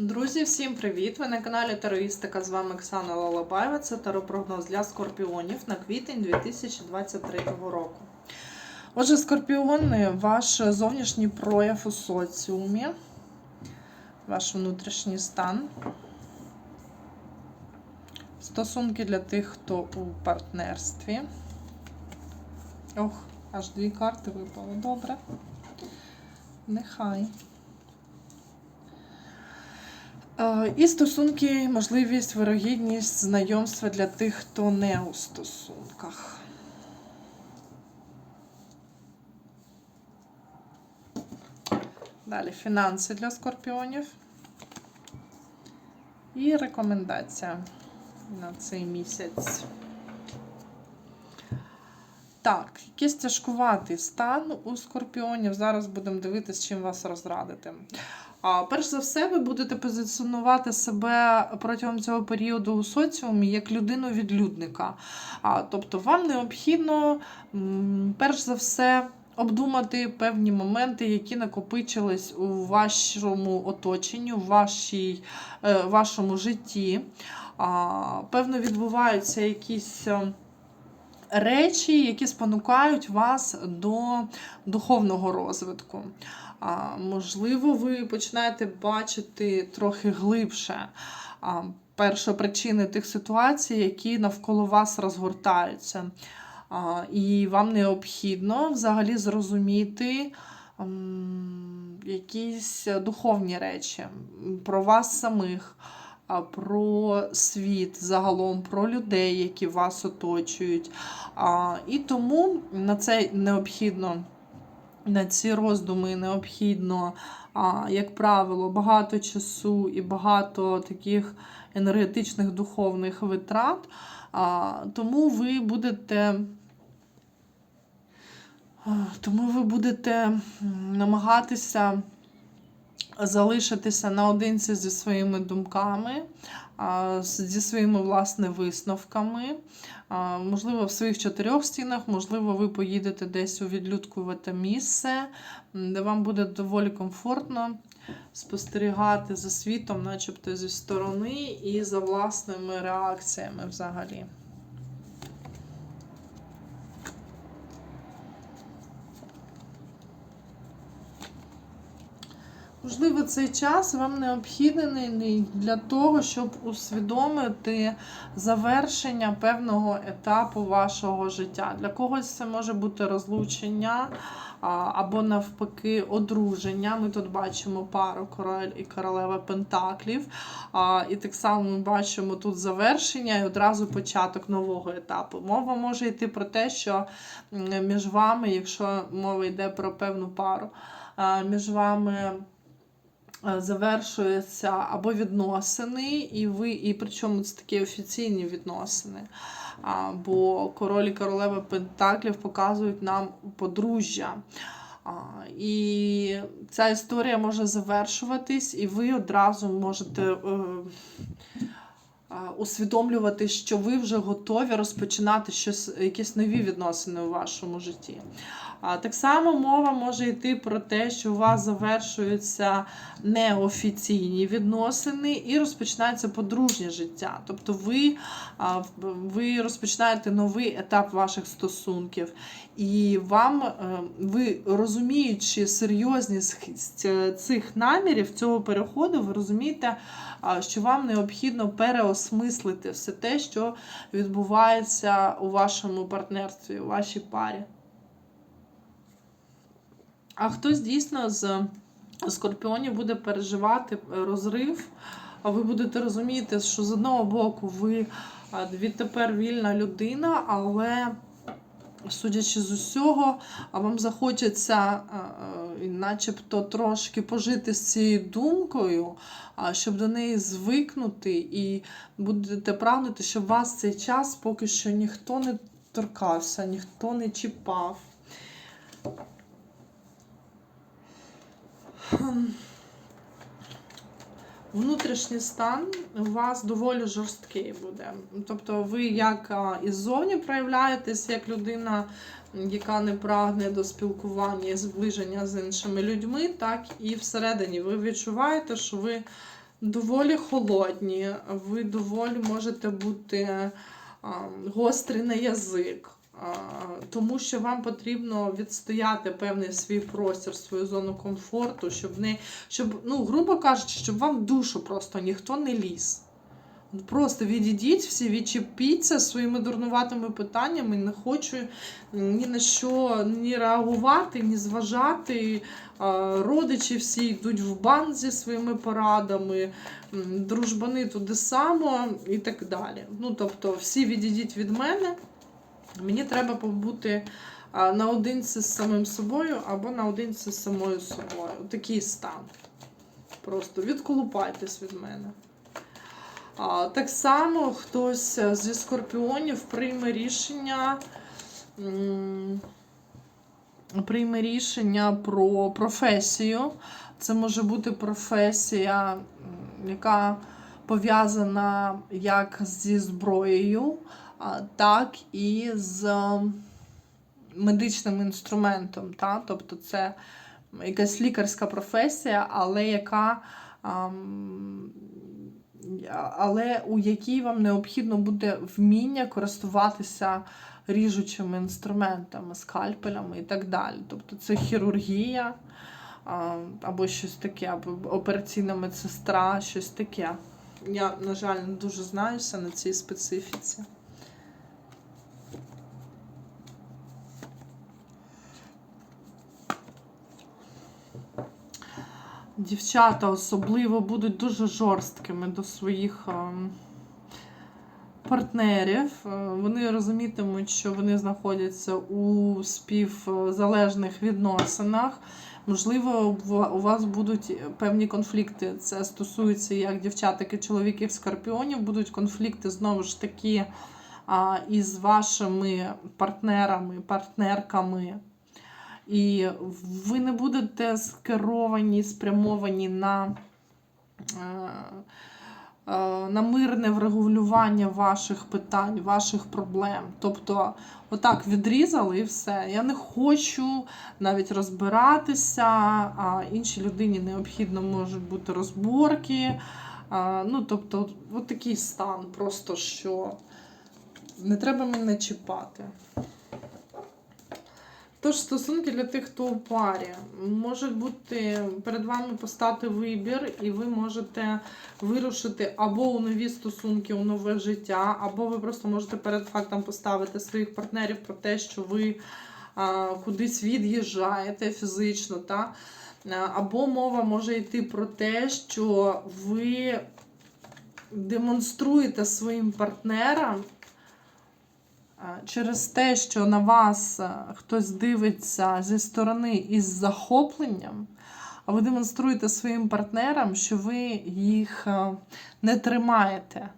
Друзі, всім привіт! Ви на каналі Тароїстика. З вами Оксана Лалабаєва. Це таропрогноз для скорпіонів на квітень 2023 року. Отже, скорпіони, ваш зовнішній прояв у соціумі, ваш внутрішній стан. Стосунки для тих, хто у партнерстві. Ох, аж дві карти випали. Добре. Нехай. І стосунки, можливість, вирогідність, знайомства для тих, хто не у стосунках. Далі фінанси для скорпіонів. І рекомендація на цей місяць. Так, якийсь тяжкуватий стан у скорпіонів. Зараз будемо дивитися, чим вас розрадити. А, Перш за все, ви будете позиціонувати себе протягом цього періоду у соціумі як людину-відлюдника. Тобто, вам необхідно, перш за все, обдумати певні моменти, які накопичились у вашому оточенні, у вашій, е, вашому житті. Певно, відбуваються якісь. е, Речі, які спонукають вас до духовного розвитку. А, Можливо, ви починаєте бачити трохи глибше а, першопричини тих ситуацій, які навколо вас розгортаються. А, І вам необхідно взагалі зрозуміти якісь духовні речі про вас самих. Про світ загалом, про людей, які вас оточують. І тому на це необхідно на ці роздуми необхідно, як правило, багато часу і багато таких енергетичних духовних витрат. Тому ви будете. Тому ви будете намагатися залишитися наодинці зі своїми думками, зі своїми власне висновками. Можливо, в своїх чотирьох стінах, можливо, ви поїдете десь у відлюдкувате місце, де вам буде доволі комфортно спостерігати за світом, начебто зі сторони, і за власними реакціями взагалі. Можливо, цей час вам необхідний для того, щоб усвідомити завершення певного етапу вашого життя. Для когось це може бути розлучення або, навпаки, одруження. Ми тут бачимо пару король і королева Пентаклів. І так само ми бачимо тут завершення і одразу початок нового етапу. Мова може йти про те, що між вами, якщо мова йде про певну пару, між вами завершуються або відносини, і ви, і причому це такі офіційні відносини. А, Бо король і королева Пентаклів показують нам подружжя. А, І ця історія може завершуватись, і ви одразу можете. е, Усвідомлювати, що ви вже готові розпочинати щось, якісь нові відносини у вашому житті. Так само мова може йти про те, що у вас завершуються неофіційні відносини і розпочинається подружнє життя. Тобто ви, ви розпочинаєте новий етап ваших стосунків, і вам, е, ви розуміючи серйозність цих намірів, цього переходу, ви розумієте, що вам необхідно переосмислити все те, що відбувається у вашому партнерстві, у вашій парі. А хтось дійсно з скорпіонів буде переживати розрив, а ви будете розуміти, що з одного боку ви відтепер вільна людина, але. Судячи з усього, вам захочеться, начебто, трошки пожити з цією думкою, щоб до неї звикнути, і будете прагнути, щоб вас цей час поки що ніхто не торкався, ніхто не чіпав. Внутрішній стан у вас доволі жорсткий буде. Тобто ви як іззовні проявляєтесь як людина, яка не прагне до спілкування і зближення з іншими людьми, так і всередині ви відчуваєте, що ви доволі холодні, ви доволі можете бути гострий на язик. Тому що вам потрібно відстояти певний свій простір, свою зону комфорту, щоб не щоб, ну, грубо кажучи, щоб вам душу просто ніхто не ліз. Просто відійдіть всі, відчепіться своїми дурнуватими питаннями. Не хочу ні на що ні реагувати, ні зважати. Родичі всі йдуть в бан зі своїми порадами, дружбани туди само і так далі. Ну, тобто, всі відійдіть від мене. Мені треба побути наодинці з самим собою або наодинці з самою собою. Такий стан. Просто відколупайтесь від мене. Так само хтось е, зі скорпіонів прийме рішення. Прийме рішення про професію. Це може бути професія, яка пов'язана як зі зброєю, так і з медичним інструментом. Та? Тобто це якась лікарська професія, але яка. але у якій вам необхідно буде вміння користуватися ріжучими інструментами, скальпелями і так далі. Тобто це хірургія або щось таке, або операційна медсестра, щось таке. Я, на жаль, не дуже знаюся на цій специфіці. Дівчата особливо будуть дуже жорсткими до своїх ем, партнерів. Е, Вони розумітимуть, що вони знаходяться у співзалежних відносинах. Можливо, у вас будуть певні конфлікти. Це стосується як дівчат, так і чоловіків скорпіонів. Будуть конфлікти знову ж таки із вашими партнерами, партнерками. І ви не будете скеровані, спрямовані на, е, е, на мирне врегулювання ваших питань, ваших проблем. Тобто, отак відрізали і все. Я не хочу навіть розбиратися, а іншій людині необхідно можуть бути розборки. Ну, тобто, от такий стан, просто що не треба мене чіпати. Тож стосунки для тих, хто у парі, можуть бути перед вами постати вибір, і ви можете вирушити або у нові стосунки, у нове життя, або ви просто можете перед фактом поставити своїх партнерів про те, що ви а, кудись від'їжджаєте фізично, та? Або мова може йти про те, що ви демонструєте своїм партнерам. Через те, що на вас хтось дивиться зі сторони із захопленням, а ви демонструєте своїм партнерам, що ви їх не тримаєте.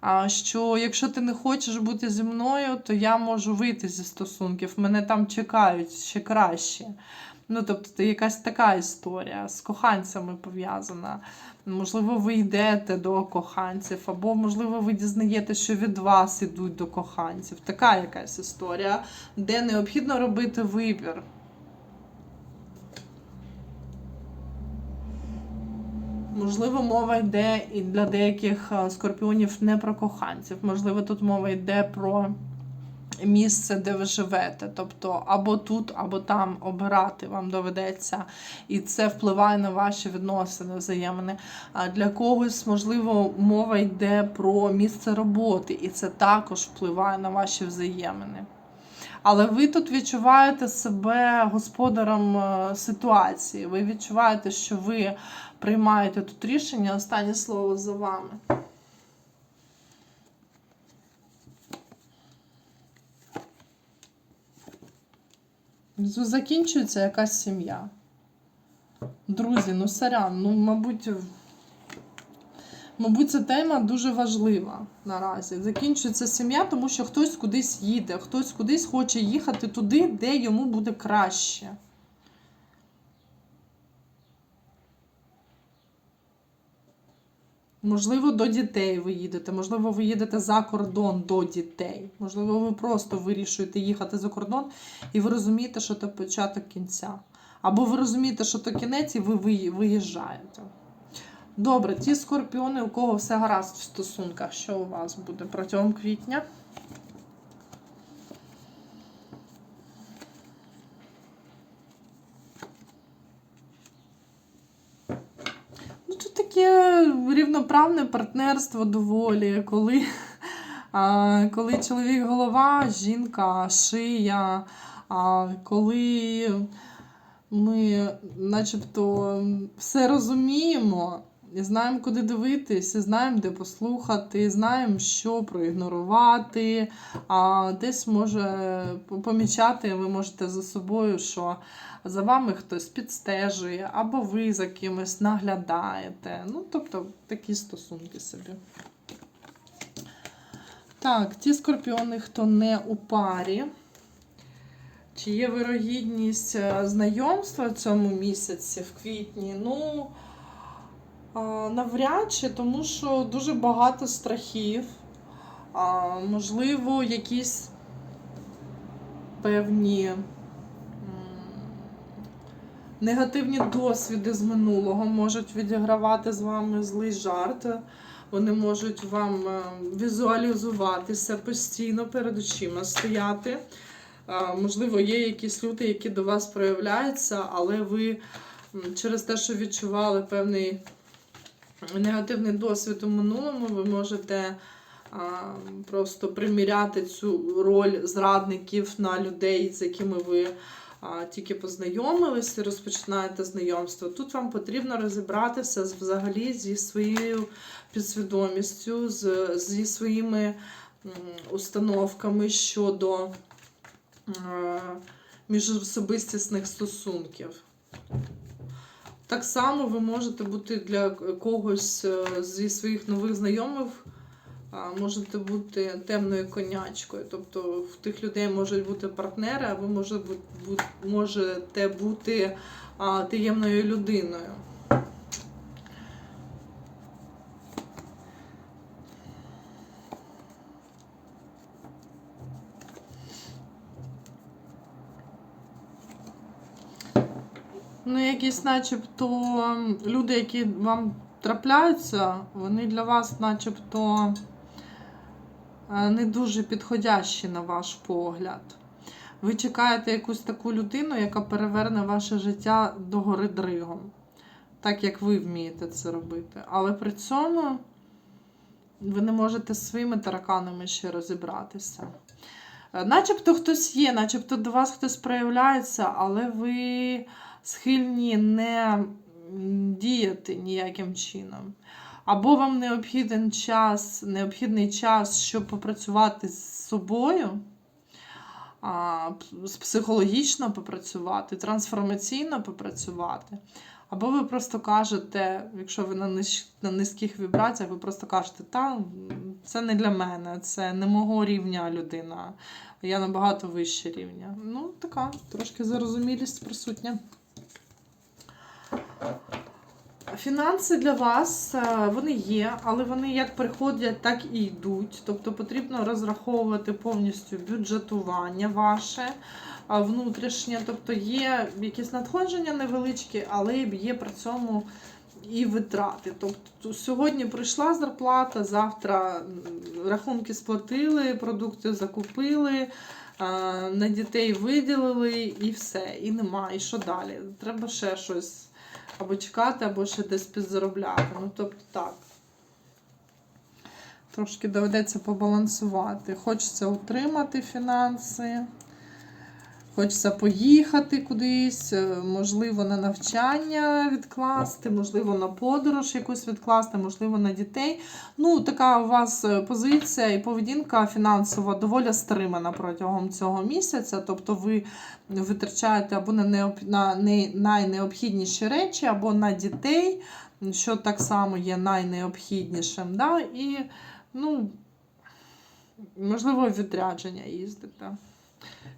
А Що якщо ти не хочеш бути зі мною, то я можу вийти зі стосунків, мене там чекають ще краще. Ну, тобто, це якась така історія з коханцями пов'язана. Можливо, ви йдете до коханців, або, можливо, ви дізнаєтеся, що від вас ідуть до коханців. Така якась історія, де необхідно робити вибір. Можливо, мова йде і для деяких е, скорпіонів не про коханців. Можливо, тут мова йде про місце, де ви живете. Тобто або тут, або там обирати вам доведеться, і це впливає на ваші відносини взаємини. А для когось, можливо, мова йде про місце роботи, і це також впливає на ваші взаємини. Але ви тут відчуваєте себе господарем е, ситуації. Ви відчуваєте, що ви приймаєте тут рішення. Останнє слово за вами. Закінчується якась сім'я. Друзі, ну сорян, ну, мабуть, мабуть, ця тема дуже важлива наразі. Закінчується сім'я, тому що хтось кудись їде, хтось кудись хоче їхати туди, де йому буде краще. Можливо, до дітей ви їдете, можливо, ви їдете за кордон до дітей. Можливо, ви просто вирішуєте їхати за кордон, і ви розумієте, що це початок кінця. Або ви розумієте, що то кінець, і ви ви- виїжджаєте. Добре, ті скорпіони, у кого все гаразд в стосунках, що у вас буде протягом квітня? Ну, тут таке рівноправне партнерство доволі, коли, а, коли чоловік голова, жінка, шия, а, коли ми начебто все розуміємо, знаємо, куди дивитись, і знаємо, де послухати, знаємо, що проігнорувати. А десь може помічати, ви можете за собою, що за вами хтось підстежує, або ви за кимось наглядаєте. Ну, тобто такі стосунки собі. Так, ті скорпіони, хто не у парі. Чи є вирогідність е, знайомства в цьому місяці, в квітні? Ну, навряд чи, тому що дуже багато страхів. Можливо, якісь певні негативні досвіди з минулого можуть відігравати з вами злий жарт. Вони можуть вам е, візуалізуватися постійно перед очима стояти. Можливо, є якісь люди, які до вас проявляються, але ви через те, що відчували певний негативний досвід у минулому, ви можете а, просто приміряти цю роль зрадників на людей, з якими ви а, тільки познайомилися, розпочинаєте знайомство. Тут вам потрібно розібратися взагалі зі своєю підсвідомістю, з, зі своїми установками щодо міжособистісних стосунків. Так само ви можете бути для когось е, зі своїх нових знайомих, можете бути темною конячкою. Тобто в тих людей можуть бути партнери, а ви можете бути таємною людиною. Ну, якісь, начебто, люди, які вам трапляються, вони для вас, начебто, е, не дуже підходящі на ваш погляд. Ви чекаєте якусь таку людину, яка переверне ваше життя догори дригом, так як ви вмієте це робити. Але при цьому ви не можете своїми тараканами ще розібратися. Е, Начебто хтось є, начебто до вас хтось проявляється, але ви схильні не діяти ніяким чином. Або вам необхіден час, необхідний час, щоб попрацювати з собою, психологічно попрацювати, трансформаційно попрацювати. Або ви просто кажете, якщо ви на, на низьких вібраціях, ви просто кажете, та це не для мене, це не мого рівня людина, я набагато вище рівня. Ну, така трошки зарозумілість присутня. Фінанси для вас е, вони є, але вони як приходять, так і йдуть. Тобто потрібно розраховувати повністю бюджетування ваше внутрішнє. Тобто є якісь надходження невеличкі, але є при цьому і витрати. Тобто сьогодні прийшла зарплата, завтра рахунки сплатили, продукти закупили. е, На дітей виділили і все, і нема. І що далі? Треба ще щось або чекати, або ще десь підзаробляти. Ну, тобто так. Трошки доведеться побалансувати. Хочеться утримати фінанси, хочеться поїхати кудись, е, можливо, на навчання відкласти, можливо, на подорож якусь відкласти, можливо, на дітей. Ну, така у вас е, позиція і поведінка фінансова доволі стримана протягом цього місяця. Тобто ви витрачаєте або на, необ... на не... найнеобхідніші речі, або на дітей, що так само є найнеобхіднішим. Да? І, ну, можливо, відрядження їздите.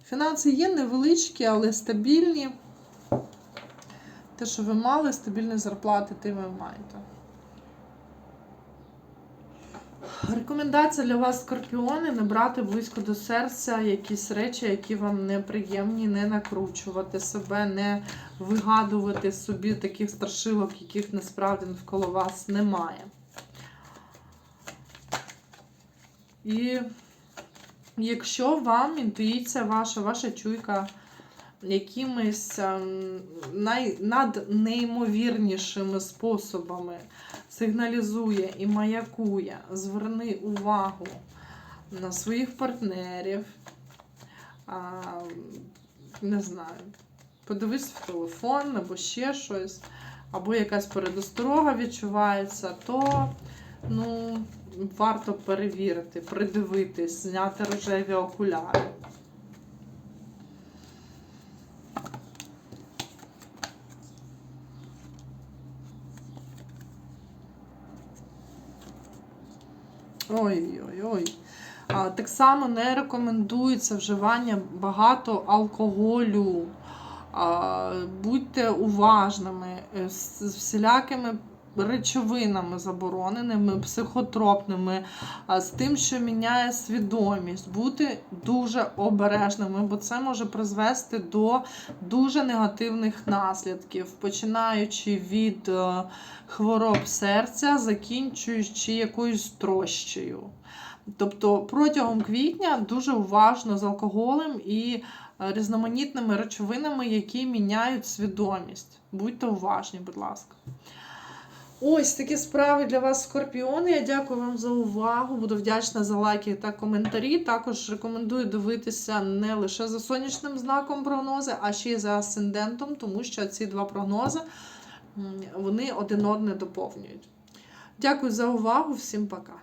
Фінанси є невеличкі, але стабільні. Те, що ви мали, стабільні зарплати, ти ви маєте. Рекомендація для вас, скорпіони, не брати близько до серця якісь речі, які вам неприємні, не накручувати себе, не вигадувати собі таких страшилок, яких насправді навколо вас немає. І якщо вам інтуїція ваша, ваша чуйка якимись ем, най, наднеймовірнішими способами сигналізує і маякує, зверни увагу на своїх партнерів, а, не знаю, подивись в телефон або ще щось, або якась передосторога відчувається, то ну, варто перевірити, придивитись, зняти рожеві окуляри. Ой-ой-ой. Так само не рекомендується вживання багато алкоголю. Будьте уважними з всілякими речовинами забороненими, психотропними, з тим, що міняє свідомість. Бути дуже обережними, бо це може призвести до дуже негативних наслідків, починаючи від е, хвороб серця, закінчуючи якоюсь трощею. Тобто протягом квітня дуже уважно з алкоголем і е, різноманітними речовинами, які міняють свідомість. Будьте уважні, будь ласка. Ось такі справи для вас, скорпіони. Я дякую вам за увагу. Буду вдячна за лайки та коментарі. Також рекомендую дивитися не лише за сонячним знаком прогнози, а ще й за асцендентом, тому що ці два прогнози вони один одне доповнюють. Дякую за увагу, всім пока.